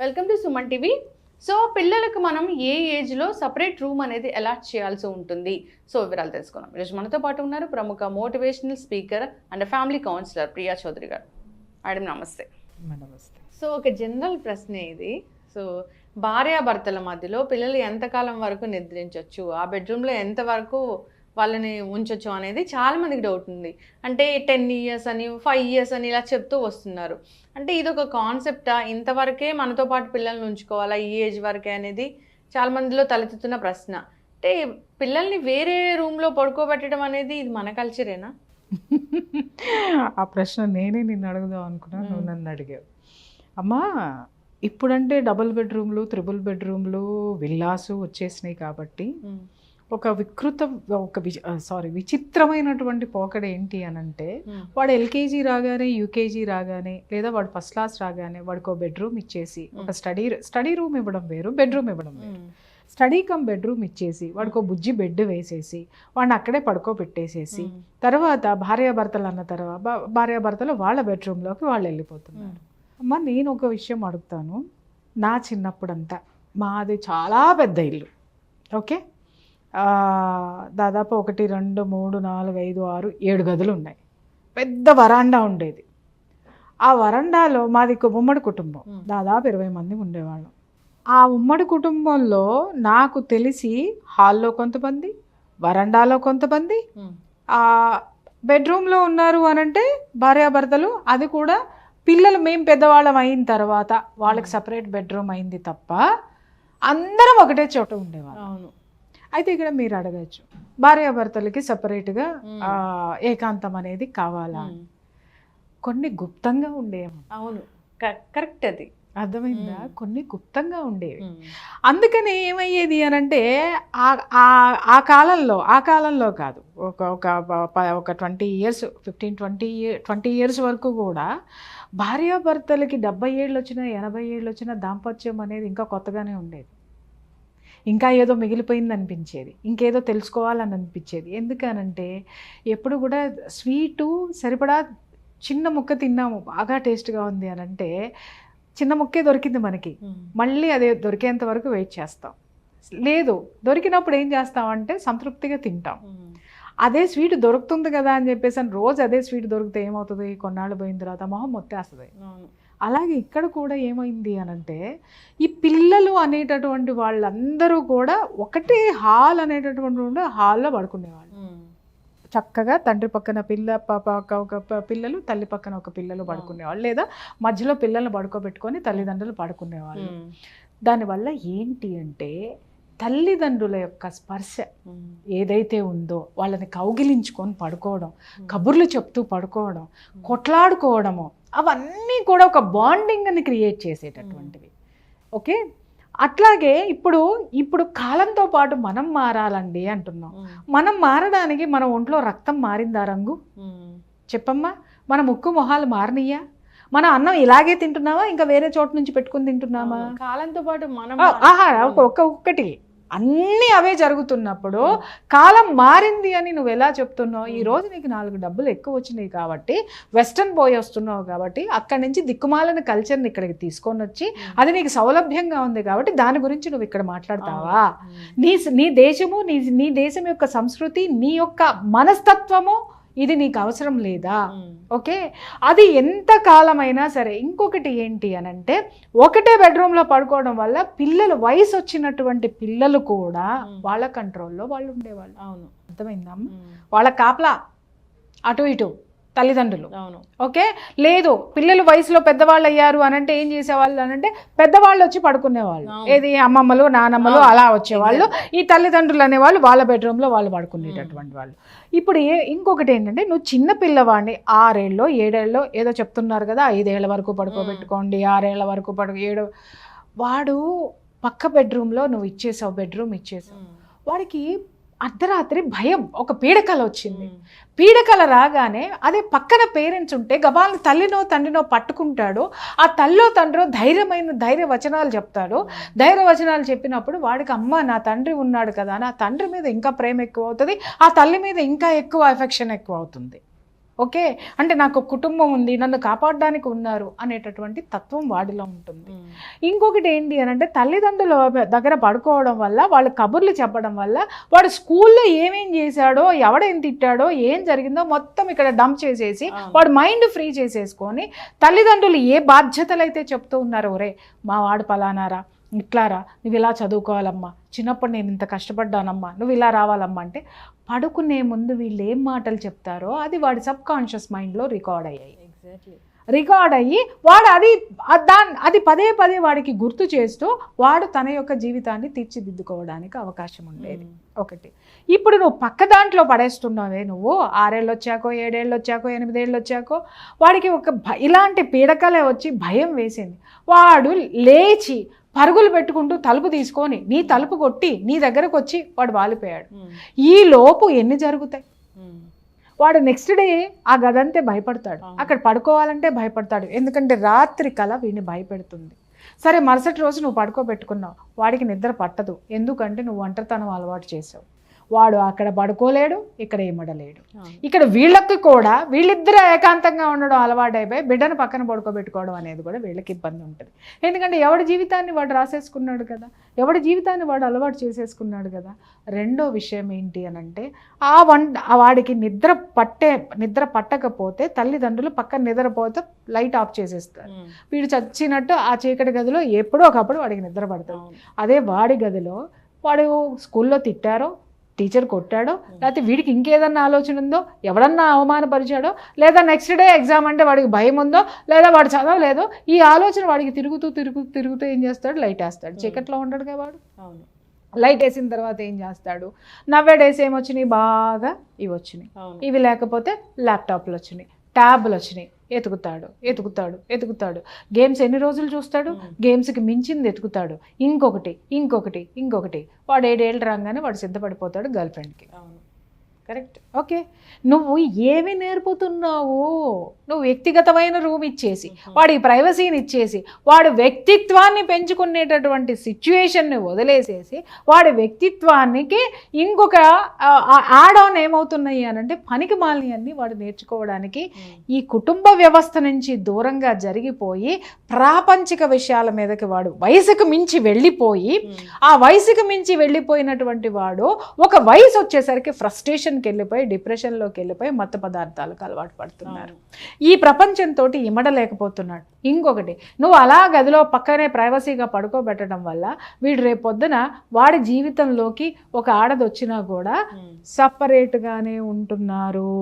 Welcome to Suman TV so పిల్లలకు మనం ఏ ఏజ్లో సపరేట్ రూమ్ అనేది అలాట్ చేయాల్సి ఉంటుంది? సో వివరాలు తెలుసుకుందాం. ఈరోజు మనతో పాటు ఉన్నారు ప్రముఖ motivational speaker and family counsellor Priya Chowdary garu. Madam నమస్తే. నమస్తే. సో ఒక జనరల్ ప్రశ్న ఇది. సో భార్యాభర్తల మధ్యలో పిల్లలు ఎంతకాలం వరకు నిద్రించవచ్చు ఆ బెడ్రూమ్లో ఎంతవరకు వాళ్ళని ఉంచొచ్చు అనేది చాలా మందికి డౌట్ ఉంది. అంటే టెన్ ఇయర్స్ అని ఫైవ్ ఇయర్స్ అని ఇలా చెప్తూ వస్తున్నారు. అంటే ఇది ఒక కాన్సెప్టా ఇంతవరకే మనతో పాటు పిల్లల్ని ఉంచుకోవాలా? ఈ ఏజ్ వరకే అనేది చాలా మందిలో తలెత్తుతున్న ప్రశ్న. అంటే పిల్లల్ని వేరే రూమ్లో పడుకోబెట్టడం అనేది ఇది మన కల్చరేనా ఆ ప్రశ్న నేనే నిన్ను అడుగుదాం అనుకున్నా నువ్వు. నన్ను అడిగావు. అమ్మా ఇప్పుడంటే డబుల్ బెడ్రూమ్లు త్రిబుల్ బెడ్రూమ్లు విల్లాసు వచ్చేసినాయి కాబట్టి ఒక వికృత ఒక సారీ విచిత్రమైనటువంటి పోకడ ఏంటి అని అంటే వాడు ఎల్కేజీ రాగానే యూకేజీ రాగానే లేదా వాడు ఫస్ట్ క్లాస్ రాగానే వాడికి ఒక బెడ్రూమ్ ఇచ్చేసి ఒక స్టడీ స్టడీ రూమ్ ఇవ్వడం వేరు బెడ్రూమ్ ఇవ్వడం వేరు. స్టడీ కమ్ బెడ్రూమ్ ఇచ్చేసి వాడికి బుజ్జి బెడ్ వేసేసి వాడిని అక్కడే పడుకోబెట్టేసేసి తర్వాత భార్యాభర్తలు అన్న తర్వాత భార్యాభర్తలు వాళ్ళ బెడ్రూమ్లోకి వాళ్ళు వెళ్ళిపోతున్నారు. అమ్మ నేను ఒక విషయం అడుగుతాను. నా చిన్నప్పుడంతా మాది చాలా పెద్ద ఇల్లు. ఓకే? దాదాపు ఒకటి రెండు మూడు నాలుగు ఐదు ఆరు ఏడు గదులు ఉన్నాయి. పెద్ద వరాండా ఉండేది. ఆ వరండాలో మాది ఒక ఉమ్మడి కుటుంబం. దాదాపు ఇరవై మంది ఉండేవాళ్ళం. ఆ ఉమ్మడి కుటుంబంలో నాకు తెలిసి హాల్లో కొంతమంది వరండాలో కొంతమంది ఆ బెడ్రూమ్లో ఉన్నారు అని అంటే భార్యాభర్తలు అది కూడా పిల్లలు మేము పెద్దవాళ్ళం అయిన తర్వాత వాళ్ళకి సపరేట్ బెడ్రూమ్ అయింది తప్ప అందరం ఒకటే చోట ఉండేవాళ్ళు. అవును. అయితే ఇక్కడ మీరు అడగచ్చు. భార్యాభర్తలకి సపరేట్గా ఏకాంతం అనేది కావాలా. కొన్ని గుప్తంగా ఉండేవి. అవును. కరెక్ట్ అది. అర్థమైందా. కొన్ని గుప్తంగా ఉండేవి. అందుకని ఏమయ్యేది అని అంటే ఆ- కాలంలో ఆ కాలంలో కాదు. ఒక ఒక ఒక twenty years fifteen twenty twenty years వరకు కూడా భార్యాభర్తలకి డెబ్బై ఏళ్ళు వచ్చినా ఎనభై ఏళ్ళు వచ్చినా దాంపత్యం అనేది ఇంకా కొత్తగానే ఉండేది. ఇంకా ఏదో మిగిలిపోయింది అనిపించేది ఇంకేదో తెలుసుకోవాలని అనిపించేది ఎందుకనంటే ఎప్పుడు కూడా స్వీటు సరిపడా చిన్న ముక్క తిన్నాము బాగా టేస్ట్గా ఉంది అని అంటే చిన్న ముక్కే దొరికింది మనకి. మళ్ళీ అదే దొరికేంత వరకు వెయిట్ చేస్తాం. లేదు దొరికినప్పుడు ఏం చేస్తామంటే సంతృప్తిగా తింటాం. అదే స్వీట్ దొరుకుతుంది కదా అని చెప్పేసి అని రోజు అదే స్వీట్ దొరికితే ఏమవుతుంది? కొన్నాళ్ళు పోయిన తర్వాత మొహం మొత్తేస్తుంది. అలాగే ఇక్కడ కూడా ఏమైంది అని అంటే ఈ పిల్లలు అనేటటువంటి వాళ్ళందరూ కూడా ఒకటే హాల్ అనేటటువంటి ఉండే హాల్లో పడుకునేవాళ్ళు. చక్కగా తండ్రి పక్కన పిల్ల ఒక- పిల్లలు తల్లి పక్కన ఒక పిల్లలు పడుకునేవాళ్ళు లేదా మధ్యలో పిల్లల్ని పడుకోబెట్టుకొని తల్లిదండ్రులు పడుకునేవాళ్ళు. దానివల్ల ఏంటి అంటే తల్లిదండ్రుల యొక్క స్పర్శ. ఏదైతే ఉందో వాళ్ళని కౌగిలించుకొని పడుకోవడం కబుర్లు చెప్తూ పడుకోవడం కొట్లాడుకోవడము అవన్నీ కూడా ఒక బాండింగ్ని క్రియేట్ చేసేటటువంటివి. ఓకే? అట్లాగే ఇప్పుడు ఇప్పుడు కాలంతో పాటు మనం మారాలండి అంటున్నాం. మనం మారడానికి మన ఒంట్లో రక్తం మారిందా రంగు? మ్మ్. చెప్పమ్మా మన ముక్కు మొహాలు మారినయ్యా మన అన్నం ఇలాగే తింటున్నావా? ఇంకా వేరే చోట నుంచి పెట్టుకుని తింటున్నామా. కాలంతో పాటు మనం ఆహా ఒక ఒక్క ఒక్కటి. అన్నీ అవే జరుగుతున్నప్పుడు కాలం మారింది అని నువ్వు ఎలా చెప్తున్నావు? ఈ రోజు నీకు నాలుగు డబ్బులు ఎక్కువ వచ్చినాయి కాబట్టి వెస్టర్న్ పోయి వస్తున్నావు కాబట్టి అక్కడి నుంచి దిక్కుమాలిన కల్చర్ని ఇక్కడికి తీసుకొని వచ్చి అది నీకు సౌలభ్యంగా ఉంది కాబట్టి దాని గురించి నువ్వు ఇక్కడ మాట్లాడతావా. నీ నీ దేశము నీ నీ దేశం యొక్క సంస్కృతి నీ యొక్క మనస్తత్వము ఇది నీకు అవసరం లేదా. ఓకే? అది ఎంత కాలమైనా సరే ఇంకొకటి ఏంటి అని అంటే ఒకటే బెడ్రూమ్లో పడుకోవడం వల్ల పిల్లలు వయసు వచ్చినటువంటి పిల్లలు కూడా. వాళ్ళ కంట్రోల్లో వాళ్ళు ఉండేవాళ్ళు. అవును. అర్థమైందా. వాళ్ళ కాపలా. అటు ఇటు. తల్లిదండ్రులు. అవును. ఓకే? లేదు పిల్లలు వయసులో పెద్దవాళ్ళు అయ్యారు అని అంటే ఏం చేసేవాళ్ళు అని అంటే పెద్దవాళ్ళు వచ్చి పడుకునేవాళ్ళు. ఏది అమ్మమ్మలు నానమ్మలు. అలా వచ్చేవాళ్ళు. ఈ తల్లిదండ్రులు అనేవాళ్ళు వాళ్ళ బెడ్రూమ్లో వాళ్ళు పడుకునేటటువంటి వాళ్ళు. ఇప్పుడు ఇంకొకటి ఏంటంటే నువ్వు చిన్న పిల్లవాడిని ఆరేళ్ళలో ఏడేళ్ళలో ఏదో చెప్తున్నారు కదా ఐదేళ్ళ వరకు పడుకోబెట్టుకోండి ఆరేళ్ళ వరకు పడుకో ఏడు వాడు పక్క బెడ్రూమ్లో నువ్వు ఇచ్చేసావు బెడ్రూమ్ ఇచ్చేసావు. వాడికి అర్ధరాత్రి భయం ఒక పీడకల వచ్చింది. పీడకల రాగానే అదే పక్కన పేరెంట్స్ ఉంటే గబాల్ని తల్లినో తండ్రినో పట్టుకుంటాడు ఆ తల్లో తండ్రో ధైర్యమైన ధైర్య వచనాలు చెప్తాడు ధైర్య వచనాలు చెప్పినప్పుడు వాడికి అమ్మ నా తండ్రి ఉన్నాడు కదా నా తండ్రి మీద ఇంకా ప్రేమ ఎక్కువ అవుతుంది ఆ తల్లి మీద ఇంకా ఎక్కువ ఎఫెక్షన్ ఎక్కువ అవుతుంది ఓకే అంటే నాకు కుటుంబం ఉంది నన్ను కాపాడడానికి ఉన్నారు అనేటటువంటి తత్వం వాడిలో ఉంటుంది ఇంకొకటి ఏంటి అని అంటే తల్లిదండ్రుల దగ్గర పడుకోవడం వల్ల వాళ్ళు కబుర్లు చెప్పడం వల్ల వాడు స్కూల్లో ఏమేం చేశాడో ఎవడేం తిట్టాడో ఏం జరిగిందో మొత్తం ఇక్కడ డంప్ చేసేసి. వాడు మైండ్ ఫ్రీ చేసేసుకొని తల్లిదండ్రులు ఏ బాధ్యతలు అయితే చెప్తూ ఉన్నారో ఒరే మా వాడు పలానారా ఇట్లారా నువ్వు ఇలా చదువుకోవాలమ్మా. చిన్నప్పుడు నేను ఇంత కష్టపడ్డానమ్మా. నువ్వు ఇలా రావాలమ్మా అంటే పడుకునే ముందు వీళ్ళు ఏం మాటలు చెప్తారో అది వాడి సబ్ కాన్షియస్ మైండ్లో రికార్డ్ అయ్యాయి. ఎగ్జాక్ట్లీ రికార్డ్ అయ్యి వాడు అది దాని అది పదే పదే వాడికి గుర్తు చేస్తూ వాడు తన యొక్క జీవితాన్ని తీర్చిదిద్దుకోవడానికి అవకాశం ఉండేది. ఒకటి. ఇప్పుడు నువ్వు పక్క దాంట్లో పడేస్తున్నావే నువ్వు. ఆరేళ్ళు వచ్చాకో ఏడేళ్ళు వచ్చాకో ఎనిమిదేళ్ళు వచ్చాకో వాడికి ఒక భ- ఇలాంటి పీడకలే వచ్చి భయం వేసింది. వాడు లేచి పరుగులు పెట్టుకుంటూ తలుపు తీసుకొని నీ తలుపు కొట్టి నీ దగ్గరకు వచ్చి వాడు వాలిపోయాడు. ఈ లోపు ఎన్ని జరుగుతాయి? వాడు నెక్స్ట్ డే ఆ గదంతే భయపడతాడు. అక్కడ పడుకోవాలంటే భయపడతాడు. ఎందుకంటే రాత్రి కల వీడిని భయపెడుతుంది. సరే మరుసటి రోజు నువ్వు పడుకోబెట్టుకున్నావు. వాడికి నిద్ర పట్టదు. ఎందుకంటే నువ్వు ఒంటరితనం అలవాటు చేసావు. వాడు అక్కడ పడుకోలేడు ఇక్కడ ఏమడలేడు. ఇక్కడ వీళ్ళకి కూడా వీళ్ళిద్దరూ ఏకాంతంగా ఉండడం అలవాటైపోయి బిడ్డను పక్కన పడుకోబెట్టుకోవడం అనేది కూడా వీళ్ళకి ఇబ్బంది ఉంటుంది. ఎందుకంటే ఎవడి జీవితాన్ని వాడు రాసేసుకున్నాడు కదా? ఎవడి జీవితాన్ని వాడు అలవాటు చేసేసుకున్నాడు కదా? రెండో విషయం ఏంటి అని అంటే ఆ వం ఆ వాడికి నిద్ర పట్టే నిద్ర పట్టకపోతే తల్లిదండ్రులు పక్కన నిద్రపోతే లైట్ ఆఫ్ చేసేస్తారు. వీడు చచ్చినట్టు ఆ చీకటి గదిలో ఎప్పుడో ఒకప్పుడు వాడికి నిద్ర పడుతుంది. అదే వాడి గదిలో వాడు స్కూల్లో తిట్టారో టీచర్ కొట్టాడో లేకపోతే వీడికి ఇంకేదన్నా ఆలోచన ఉందో ఎవడన్నా అవమానపరిచాడో లేదా నెక్స్ట్ డే ఎగ్జామ్ అంటే వాడికి భయం ఉందో లేదా వాడు చదవలేదో ఈ ఆలోచన వాడికి తిరుగుతూ తిరుగుతూ తిరుగుతూ ఏం చేస్తాడు? లైట్ వేస్తాడు. చీకట్లో ఉండడు కదా వాడు. అవును. లైట్ వేసిన తర్వాత ఏం చేస్తాడు? నవ్వే డేస్ ఏమొచ్చినాయి? బాగా ఇవి వచ్చినాయి. ఇవి లేకపోతే ల్యాప్టాప్లు వచ్చినాయి. ట్యాబ్లు వచ్చినాయి. ఎతుకుతాడు ఎతుకుతాడు ఎతుకుతాడు. గేమ్స్ ఎన్ని రోజులు చూస్తాడు. గేమ్స్కి మించింది ఎతుకుతాడు. ఇంకొకటి ఇంకొకటి ఇంకొకటి. వాడు ఏడేళ్ళు రాగానే వాడు సిద్ధపడిపోతాడు గర్ల్ ఫ్రెండ్కి. కరెక్ట్. ఓకే. నువ్వు ఏమి నేర్పుతున్నావు నువ్వు వ్యక్తిగతమైన రూమ్ ఇచ్చేసి వాడి ప్రైవసీని ఇచ్చేసి వాడి వ్యక్తిత్వాన్ని పెంచుకునేటటువంటి సిచ్యువేషన్ని వదిలేసేసి వాడి వ్యక్తిత్వానికి ఇంకొక యాడ్ ఆన్ ఏమవుతున్నాయి అని అంటే పనికి మాలిని అన్ని వాడు నేర్చుకోవడానికి ఈ కుటుంబ వ్యవస్థ నుంచి దూరంగా జరిగిపోయి ప్రాపంచిక విషయాల మీదకి వాడు వయసుకు మించి వెళ్ళిపోయి ఆ వయసుకు మించి వెళ్ళిపోయినటువంటి వాడు ఒక వయసు వచ్చేసరికి ఫ్రస్ట్రేషన్కి వెళ్ళిపోయి డిప్రెషన్లోకి వెళ్ళిపోయి మత్తు పదార్థాలకు అలవాటు పడుతున్నారు. ఈ ప్రపంచంతో ఇమడలేకపోతున్నాడు. ఇంకొకటి నువ్వు అలా గదిలో పక్కనే ప్రైవసీగా పడుకోబెట్టడం వల్ల వీడు రేపొద్దున వాడి జీవితంలోకి ఒక ఆడది వచ్చినా కూడా సపరేట్గానే ఉంటున్నారు.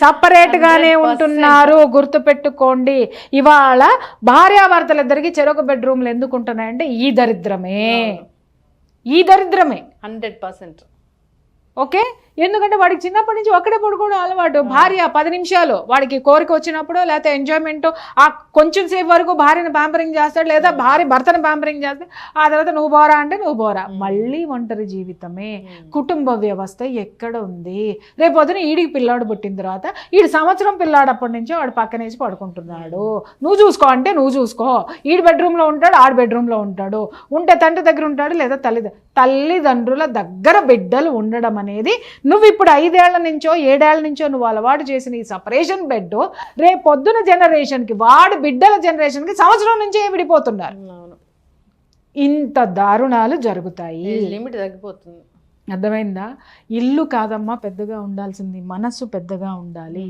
సపరేట్ గానే 100%. ఉంటున్నారు. గుర్తుపెట్టుకోండి. ఇవాళ భార్యాభర్తలిద్దరికి చెరొక బెడ్రూమ్లు ఎందుకు ఉంటున్నాయంటే ఈ దరిద్రమే. ఈ దరిద్రమే. Hundred percent. ఓకే ఎందుకంటే వాడికి చిన్నప్పటి నుంచి ఒక్కడే పడుకోవడం అలవాటు. భార్య పది నిమిషాలు వాడికి కోరిక వచ్చినప్పుడు లేకపోతే ఎంజాయ్మెంట్ ఆ కొంచెం సేపు వరకు భార్యను ప్యాంపరింగ్ చేస్తాడు లేదా భార్య భర్తను ప్యాంపరింగ్ చేస్తాడు ఆ తర్వాత నువ్వు బోరా అంటే నువ్వు బోరా మళ్ళీ ఒంటరి జీవితమే. కుటుంబ వ్యవస్థ ఎక్కడ ఉంది? రేపు పొద్దున ఈడికి పిల్లాడు పుట్టిన తర్వాత ఈడు సంవత్సరం పిల్లాడప్పటి నుంచే వాడు పక్కనేసి పడుకుంటున్నాడు. నువ్వు చూసుకో అంటే నువ్వు చూసుకో ఈడు బెడ్రూమ్లో ఉంటాడు ఆడు బెడ్రూమ్లో ఉంటాడు. ఉంటే తండ్రి దగ్గర ఉంటాడు లేదా తల్లి తల్లిదండ్రుల దగ్గర బిడ్డలు ఉండడం అనేది నువ్వు ఇప్పుడు ఐదేళ్ళ నుంచో ఏడేళ్ళ నుంచో నువ్వు అలవాటు చేసిన ఈ సపరేషన్ బెడ్ రేపు పొద్దున జనరేషన్కి వాడు బిడ్డల జనరేషన్కి సంవత్సరం నుంచే విడిపోతున్నారు. ఇంత దారుణాలు జరుగుతాయి. లిమిట్ తగ్గిపోతుంది. అర్థమైందా? ఇల్లు కాదమ్మా పెద్దగా ఉండాల్సింది. మనసు పెద్దగా ఉండాలి.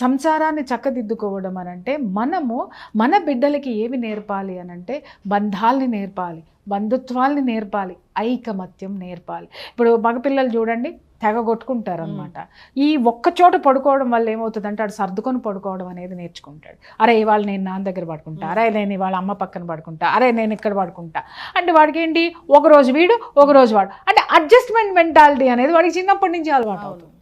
సంసారాన్ని చక్కదిద్దుకోవడం అని అంటే మనము మన బిడ్డలకి ఏమి నేర్పాలి అని అంటే బంధాల్ని నేర్పాలి బంధుత్వాల్ని నేర్పాలి ఐకమత్యం నేర్పాలి. ఇప్పుడు మగపిల్లలు చూడండి తెగ కొట్టుకుంటారు అనమాట ఈ ఒక్క చోట పడుకోవడం వల్ల ఏమవుతుందంటే ఆడు సర్దుకొని పడుకోవడం అనేది నేర్చుకుంటాడు. అరే ఇవాళ నేను నాన్న దగ్గర పడుకుంటా అరే నేను ఇవాళ అమ్మ పక్కన పడుకుంటా అరే నేను ఇక్కడ పడుకుంటా. అంటే వాడికి ఏంటి ఒక రోజు వీడు ఒక రోజు వాడు. అంటే అడ్జస్ట్మెంట్ మెంటాలిటీ అనేది వాడికి చిన్నప్పటి నుంచి అలవాటు అవుతుంది.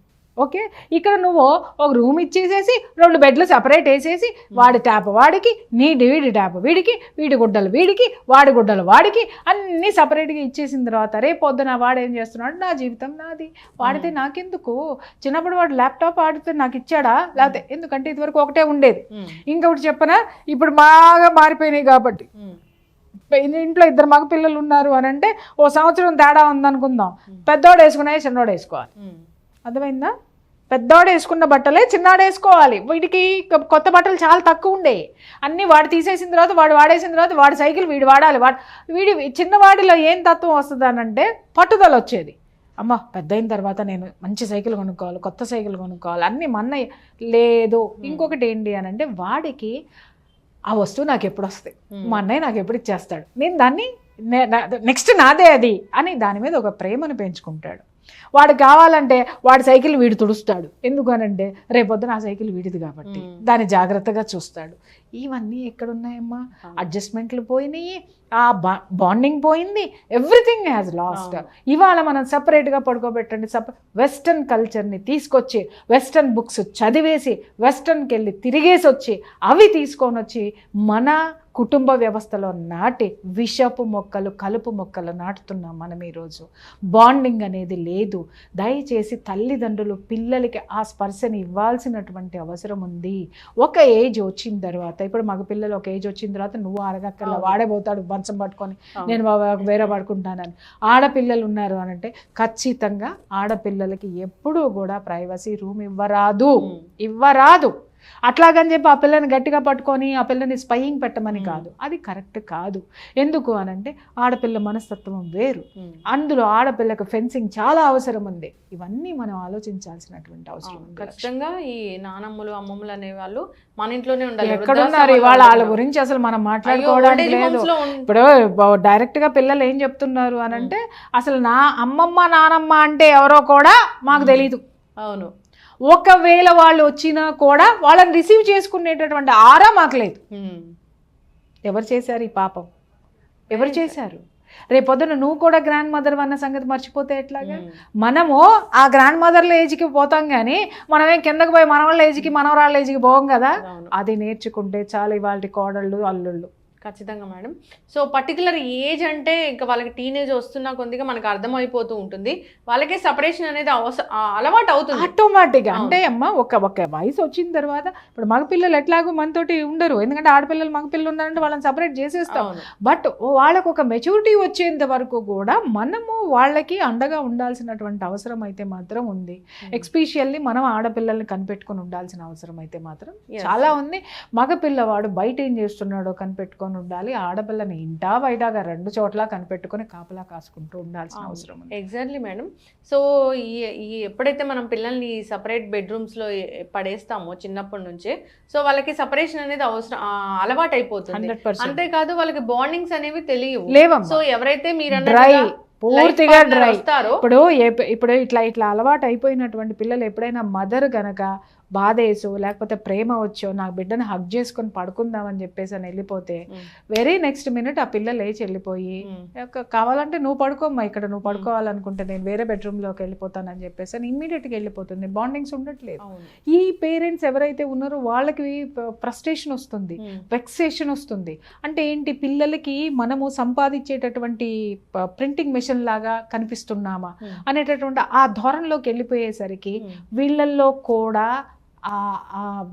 ఓకే? ఇక్కడ నువ్వు ఒక రూమ్ ఇచ్చేసేసి రెండు బెడ్లు సపరేట్ వేసేసి వాడి ట్యాప్ వాడికి నీ వీడి ట్యాప్ వీడికి వీడి గుడ్డలు వీడికి వాడి గుడ్డలు వాడికి అన్నీ సపరేట్గా ఇచ్చేసిన తర్వాత రేపు పొద్దున వాడు ఏం చేస్తున్నాడు? నా జీవితం నాది. వాడితే నాకెందుకు? చిన్నప్పుడు వాడు ల్యాప్టాప్ ఆడితే నాకు ఇచ్చాడా? లేకపోతే ఎందుకంటే ఇదివరకు ఒకటే ఉండేది. ఇంకొకటి చెప్పనా? ఇప్పుడు బాగా మారిపోయినాయి కాబట్టి. ఇంట్లో ఇద్దరు మగ పిల్లలు ఉన్నారు అని అంటే ఓ సంవత్సరం తేడా ఉందనుకుందాం. పెద్దోడు వేసుకునే చిన్నోడు వేసుకోవాలి. అర్థమైందా? పెద్దవాడు వేసుకున్న బట్టలే చిన్నాడు వేసుకోవాలి. వీడికి కొత్త బట్టలు చాలా తక్కువ ఉండే. అన్నీ వాడు తీసేసిన తర్వాత వాడు వాడేసిన తర్వాత వాడి సైకిల్ వీడు వాడాలి. వాడు వీడి చిన్నవాడిలో ఏం తత్వం వస్తుంది అంటే పట్టుదల వచ్చేది. అమ్మ పెద్ద అయిన తర్వాత నేను మంచి సైకిల్ కొనుక్కోవాలి కొత్త సైకిల్ కొనుక్కోవాలి అన్నీ మన్నయ్య లేదు. ఇంకొకటి ఏంటి అని అంటే వాడికి ఆ వస్తువు నాకు ఎప్పుడు వస్తాయి మా అన్నయ్య నాకు ఎప్పుడు ఇచ్చేస్తాడు. నేను దాన్ని నెక్స్ట్ నాదే అది అని దాని మీద ఒక ప్రేమను పెంచుకుంటాడు. వాడు కావాలంటే వాడి సైకిల్ వీడు తుడుస్తాడు. ఎందుకు అనంటే రేపొద్దున ఆ సైకిల్ వీడిది కాబట్టి. దాన్ని జాగ్రత్తగా చూస్తాడు. ఇవన్నీ ఎక్కడున్నాయమ్మా? అడ్జస్ట్మెంట్లు పోయినాయి. ఆ బాండింగ్ పోయింది. Everything has lost. ఇవాళ మనం సపరేట్గా పడుకోబెట్టండి. సప వెస్టర్న్ కల్చర్ని తీసుకొచ్చి వెస్టర్న్ బుక్స్ చదివేసి వెస్టర్న్కి వెళ్ళి తిరిగేసి వచ్చి అవి తీసుకొని వచ్చి మన కుటుంబ వ్యవస్థలో నాటి విషపు మొక్కలు కలుపు మొక్కలు నాటుతున్నాం మనం ఈరోజు. బాండింగ్ అనేది లేదు. దయచేసి తల్లిదండ్రులు పిల్లలకి ఆ స్పర్శని ఇవ్వాల్సినటువంటి అవసరం ఉంది. ఒక ఏజ్ వచ్చిన తర్వాత ఇప్పుడు మగ పిల్లలు ఒక ఏజ్ వచ్చిన తర్వాత నువ్వు అరగక్కర్లా. వాడే పోతాడు మంచం పట్టుకొని. నేను వేరే పడుకుంటానని ఆడపిల్లలు ఉన్నారు అని అంటే ఖచ్చితంగా ఆడపిల్లలకి ఎప్పుడూ కూడా ప్రైవసీ రూమ్ ఇవ్వరాదు. ఇవ్వరాదు అట్లాగని చెప్పి ఆ పిల్లని గట్టిగా పట్టుకొని ఆ పిల్లని స్పయింగ్ పెట్టమని. కాదు. అది కరెక్ట్ కాదు. ఎందుకు అనంటే ఆడపిల్ల మనస్తత్వం వేరు. అందులో ఆడపిల్లకు ఫెన్సింగ్ చాలా అవసరం ఉంది. ఇవన్నీ మనం ఆలోచించాల్సినటువంటి అవసరం ఖచ్చితంగా ఈ నానమ్మలు అమ్మమ్మలు అనే వాళ్ళు మన ఇంట్లోనే ఉండాలి. ఎక్కడున్నారు ఇవాళ వాళ్ళ. గురించి అసలు మనం మాట్లాడుకోవడానికి లేదు. ఇప్పుడు డైరెక్ట్గా పిల్లలు ఏం చెప్తున్నారు అని అంటే అసలు నా అమ్మమ్మ నానమ్మ అంటే ఎవరో కూడా మాకు తెలీదు. అవును. ఒకవేళ వాళ్ళు వచ్చినా కూడా వాళ్ళని రిసీవ్ చేసుకునేటటువంటి ఆరా మాకు లేదు. ఎవరు చేశారు ఈ పాపం? ఎవరు చేశారు. రేపొద్దున నువ్వు కూడా గ్రాండ్ మదర్ అన్న సంగతి మర్చిపోతే ఎట్లాగా. మనము ఆ గ్రాండ్ మదర్ల ఏజ్కి పోతాం కానీ మనమేం కిందకి పోయి మనవాళ్ళ ఏజ్కి మనవరాళ్ళ ఏజ్కి పోం కదా? అది నేర్చుకుంటే చాలు ఇవాళ కోడళ్ళు అల్లుళ్ళు. ఖచ్చితంగా మేడం. సో పర్టికులర్ ఏజ్ అంటే ఇంకా వాళ్ళకి టీనేజ్ వస్తున్న కొద్దిగా మనకు అర్థమైపోతూ ఉంటుంది. వాళ్ళకే సపరేషన్ అనేది అవస అలవాటు అవుతుంది. ఆటోమేటిక్గా. అంటే అమ్మ ఒక ఒక వయసు వచ్చిన తర్వాత ఇప్పుడు మగపిల్లలు ఎట్లాగో మనతోటి ఉండరు. ఎందుకంటే ఆడపిల్లలు మగపిల్లలు ఉన్నారంటే వాళ్ళని సపరేట్ చేసేస్తాం. బట్ వాళ్ళకు ఒక మెచ్యూరిటీ వచ్చేంత వరకు కూడా మనము వాళ్ళకి అండగా ఉండాల్సినటువంటి అవసరం అయితే మాత్రం ఉంది. ఎక్స్పెషల్లీ మనం ఆడపిల్లల్ని కనిపెట్టుకొని ఉండాల్సిన అవసరం అయితే మాత్రం. చాలా ఉంది. మగ పిల్లవాడు బయట ఏం చేస్తున్నాడో కనిపెట్టుకొని ఉండాలి. ఆడపిల్లని ఇంటా బయటగా రెండు చోట్ల కనిపెట్టుకొని కాపలా కాసుకుంటూ ఉండాల్సిన. అవసరం ఉంది. ఎగ్జాక్ట్లీ మేడం సో ఈ ఈ ఎప్పుడైతే మనం పిల్లల్ని సపరేట్ బెడ్రూమ్స్లో పడేస్తామో చిన్నప్పటి నుంచే సో వాళ్ళకి సపరేషన్ అనేది అవసరం అలవాటు అయిపోతుంది అంతేకాదు వాళ్ళకి బాండింగ్స్ అనేవి తెలియవు. సో ఎవరైతే మీరు డ్రై పూర్తిగా డ్రై ఇప్పుడు ఇప్పుడు ఇట్లా ఇట్లా అలవాటు అయిపోయినటువంటి పిల్లలు ఎప్పుడైనా మదర్ గనక బాధేసో లేకపోతే ప్రేమ వచ్చో నా బిడ్డను హగ్ చేసుకొని పడుకుందామని చెప్పేసి అని వెళ్ళిపోతే. వెరీ నెక్స్ట్ మినిట్ ఆ పిల్ల లేచి వెళ్ళిపోయి మ్మ్. "యొక్క- కావాలంటే నువ్వు పడుకోమ్మా ఇక్కడ నువ్వు పడుకోవాలనుకుంటే నేను వేరే బెడ్రూమ్లోకి వెళ్ళిపోతానని చెప్పేసి అని ఇమ్మీడియట్గా వెళ్ళిపోతుంది బాండింగ్స్ ఉండట్లేదు ఈ పేరెంట్స్ ఎవరైతే ఉన్నారో వాళ్ళకి ఫ్రస్ట్రేషన్ వస్తుంది. వెక్సేషన్ వస్తుంది అంటే ఏంటి పిల్లలకి మనము సంపాదించేటటువంటి ప్రింటింగ్ మెషిన్ లాగా కనిపిస్తున్నామా. అనేటటువంటి ఆ ధోరణిలోకి వెళ్ళిపోయేసరికి. వీళ్ళల్లో కూడా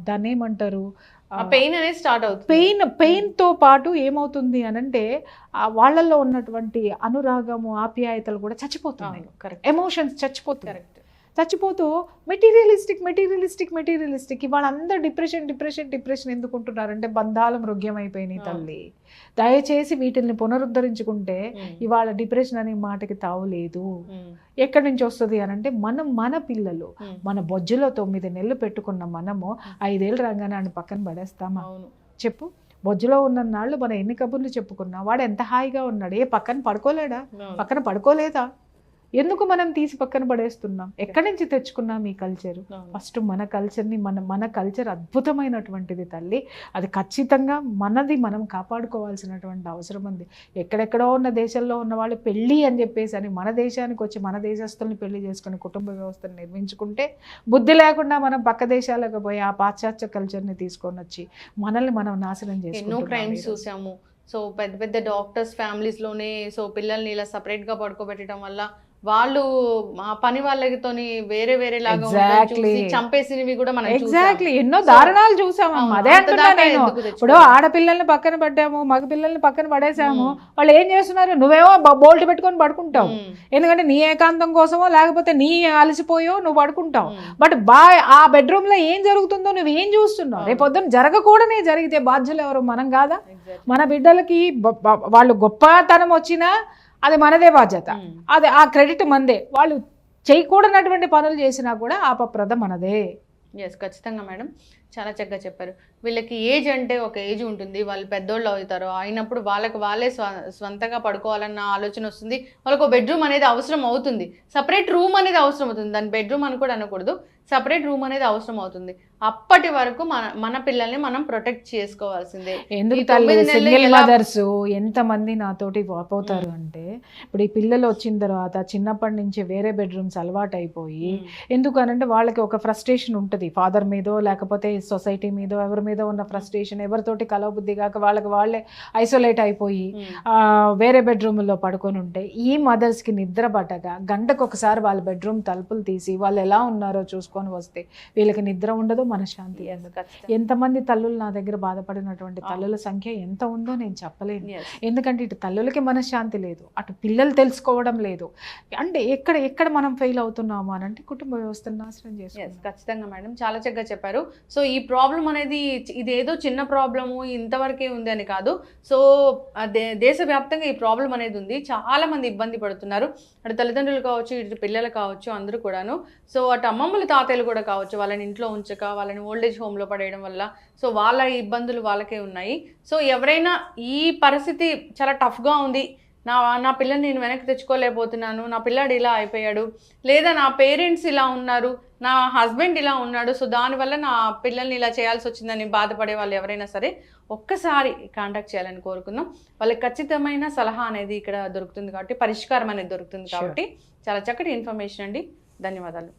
దాన్ని ఏమంటారు ఆ పెయిన్ అనేది స్టార్ట్ అవుతుంది. పెయిన్ పెయిన్తో పాటు ఏమవుతుంది అనంటే ఆ వాళ్ళల్లో ఉన్నటువంటి అనురాగము ఆప్యాయతలు కూడా చచ్చిపోతున్నాయి. ఎమోషన్స్ చచ్చిపోతున్నాయి. కరెక్ట్. చచ్చిపోతూ మెటీరియలిస్టిక్ మెటీరియలిస్టిక్ మెటీరియలిస్టిక్. ఇవాళ అందరు డిప్రెషన్ డిప్రెషన్ డిప్రెషన్ ఎందుకు ఉంటున్నారంటే బంధాలు మృగ్యమైపోయినాయి. తల్లి. దయచేసి వీటిని పునరుద్ధరించుకుంటే ఇవాళ డిప్రెషన్ అనే మాటకి తావులేదు. ఎక్కడి నుంచి వస్తుంది అని అంటే మనం మన పిల్లలు మన బొజ్జులో తొమ్మిది నెలలు పెట్టుకున్న మనము ఐదేళ్ళు రాగానే ఆయన పక్కన పడేస్తామా? చెప్పు. బొజ్జులో ఉన్న నాళ్ళు మనం ఎన్ని కబుర్లు చెప్పుకున్నా వాడు ఎంత హాయిగా ఉన్నాడు? ఏ పక్కన పడుకోలేడా. పక్కన పడుకోలేదా? ఎందుకు మనం తీసి పక్కన పడేస్తున్నాం? ఎక్కడి నుంచి తెచ్చుకున్నాం ఈ కల్చర్. ఫస్ట్ మన కల్చర్ని మన మన కల్చర్ అద్భుతమైనటువంటిది తల్లి. అది ఖచ్చితంగా మనది మనం కాపాడుకోవాల్సినటువంటి అవసరం ఉంది. ఎక్కడెక్కడో ఉన్న దేశంలో ఉన్న వాళ్ళు పెళ్ళి అని చెప్పేసి అని మన దేశానికి వచ్చి మన దేశస్తుల్ని పెళ్ళి చేసుకుని కుటుంబ వ్యవస్థను నిర్మించుకుంటే బుద్ధి లేకుండా మనం పక్క దేశాలకు పోయి ఆ పాశ్చాత్య కల్చర్ని తీసుకొని వచ్చి మనల్ని మనం నాశనం ఎన్నో చేసుకుంటున్నాం క్రైమ్స్ ఈరోజు. చూసాము. సో పెద్ద పెద్ద డాక్టర్స్ ఫ్యామిలీస్లోనే సో పిల్లల్ని ఇలా సపరేట్గా పడుకోబెట్టడం వల్ల వాళ్ళు పని వాళ్ళతోని వేరే వేరే లాగా చంపేసినవి కూడా మనం. ఎగ్జాక్ట్లీ ఎన్నో దారుణాలు అవును, అదే అంటున్నా నేను ఇప్పుడు? ఆడపిల్లల్ని పక్కన పడ్డాము మగ పిల్లల్ని పక్కన పడేసాము. వాళ్ళు ఏం చేస్తున్నారు నువ్వేమో బోల్ట్ పెట్టుకొని పడుకుంటావు. ఎందుకంటే నీ ఏకాంతం కోసమో లేకపోతే నీ అలసిపోయో నువ్వు పడుకుంటావు. బట్ బా ఆ బెడ్రూమ్లో ఏం జరుగుతుందో నువ్వు ఏం చూస్తున్నావు. రేపు పొద్దున్న జరగకూడనే జరిగితే బాధ్యులు ఎవరు మనం కాదా. మన బిడ్డలకి వాళ్ళు గొప్పతనం వచ్చినా అది మనదే బాధ్యత. అది ఆ క్రెడిట్ మందే. వాళ్ళు చేయకూడనటువంటి పనులు చేసినా కూడా ఆపప్రద మనదే. ఎస్ ఖచ్చితంగా మేడం. చాలా చక్కగా చెప్పారు. వీళ్ళకి ఏజ్ అంటే ఒక ఏజ్ ఉంటుంది. వాళ్ళు పెద్దోళ్ళు అవుతారు. అయినప్పుడు వాళ్ళకి వాళ్ళే స్వ స్వంతంగా పడుకోవాలన్న ఆలోచన వస్తుంది. వాళ్ళకు ఒక బెడ్రూమ్ అనేది అవసరం అవుతుంది. సపరేట్ రూమ్ అనేది అవసరం అవుతుంది. దాని బెడ్రూమ్ అని కూడా అనకూడదు. సపరేట్ రూమ్ అనేది అవసరం అవుతుంది. అప్పటి వరకు మన మన పిల్లల్ని మనం ప్రొటెక్ట్ చేసుకోవాల్సిందే. ఎందుకు తల్లి? సింగిల్ మదర్స్ ఎంతమంది నాతోటి వాపోతారు అంటే ఇప్పుడు ఈ పిల్లలు వచ్చిన తర్వాత చిన్నప్పటి నుంచి వేరే బెడ్రూమ్స్ అలవాటు అయిపోయి ఎందుకు అనంటే వాళ్ళకి ఒక ఫ్రస్ట్రేషన్ ఉంటుంది. ఫాదర్ మీదో లేకపోతే సొసైటీ మీదో ఎవరి మీద ఉన్న ఫ్రస్ట్రేషన్ ఎవరితోటి కలవబుద్ధి కాక వాళ్ళకి వాళ్ళే ఐసోలేట్ అయిపోయి వేరే బెడ్రూమ్లో పడుకొని ఉంటే ఈ మదర్స్కి నిద్ర పట్టక గంటకు ఒకసారి వాళ్ళ బెడ్రూమ్ తలుపులు తీసి వాళ్ళు ఎలా ఉన్నారో చూసుకొని వస్తే వీళ్ళకి నిద్ర ఉండదు మనశ్శాంతి ఉండదు. ఎంతమంది తల్లులు నా దగ్గర బాధపడినటువంటి తల్లుల సంఖ్య ఎంత ఉందో నేను చెప్పలేను. ఎందుకంటే ఇటు తల్లులకి మనశ్శాంతి లేదు అటు పిల్లలు తెలుసుకోవడం లేదు. అంటే ఎక్కడ ఎక్కడ మనం ఫెయిల్ అవుతున్నాము అని అంటే కుటుంబ వ్యవస్థను నాశనం చేసుకుంటాం ఖచ్చితంగా మేడం. చాలా చక్కగా చెప్పారు. సో ఈ ప్రాబ్లం అనేది ఇదేదో చిన్న ప్రాబ్లము ఇంతవరకే ఉంది అని కాదు. సో దేశవ్యాప్తంగా ఈ ప్రాబ్లం అనేది ఉంది. చాలా మంది ఇబ్బంది పడుతున్నారు. అటు తల్లిదండ్రులు కావచ్చు ఇటు పిల్లలు కావచ్చు అందరూ కూడాను. సో అటు అమ్మమ్మలు తాతయ్యలు కూడా కావచ్చు వాళ్ళని ఇంట్లో ఉంచక వాళ్ళని ఓల్డేజ్ హోమ్లో పడేయడం వల్ల. సో వాళ్ళ ఇబ్బందులు వాళ్ళకే ఉన్నాయి. సో ఎవరైనా ఈ పరిస్థితి చాలా టఫ్గా ఉంది. నా నా పిల్లని నేను వెనక్కి తెచ్చుకోలేకపోతున్నాను నా పిల్లాడు ఇలా అయిపోయాడు లేదా నా పేరెంట్స్ ఇలా ఉన్నారు నా హస్బెండ్ ఇలా ఉన్నాడు సో దానివల్ల నా పిల్లల్ని ఇలా చేయాల్సి వచ్చిందని బాధపడే వాళ్ళు ఎవరైనా సరే ఒక్కసారి కాంటాక్ట్ చేయాలని కోరుకుందాం. వాళ్ళకి ఖచ్చితమైన సలహా అనేది ఇక్కడ దొరుకుతుంది కాబట్టి పరిష్కారం అనేది దొరుకుతుంది. కాబట్టి చాలా చక్కటి ఇన్ఫర్మేషన్ అండి. ధన్యవాదాలు.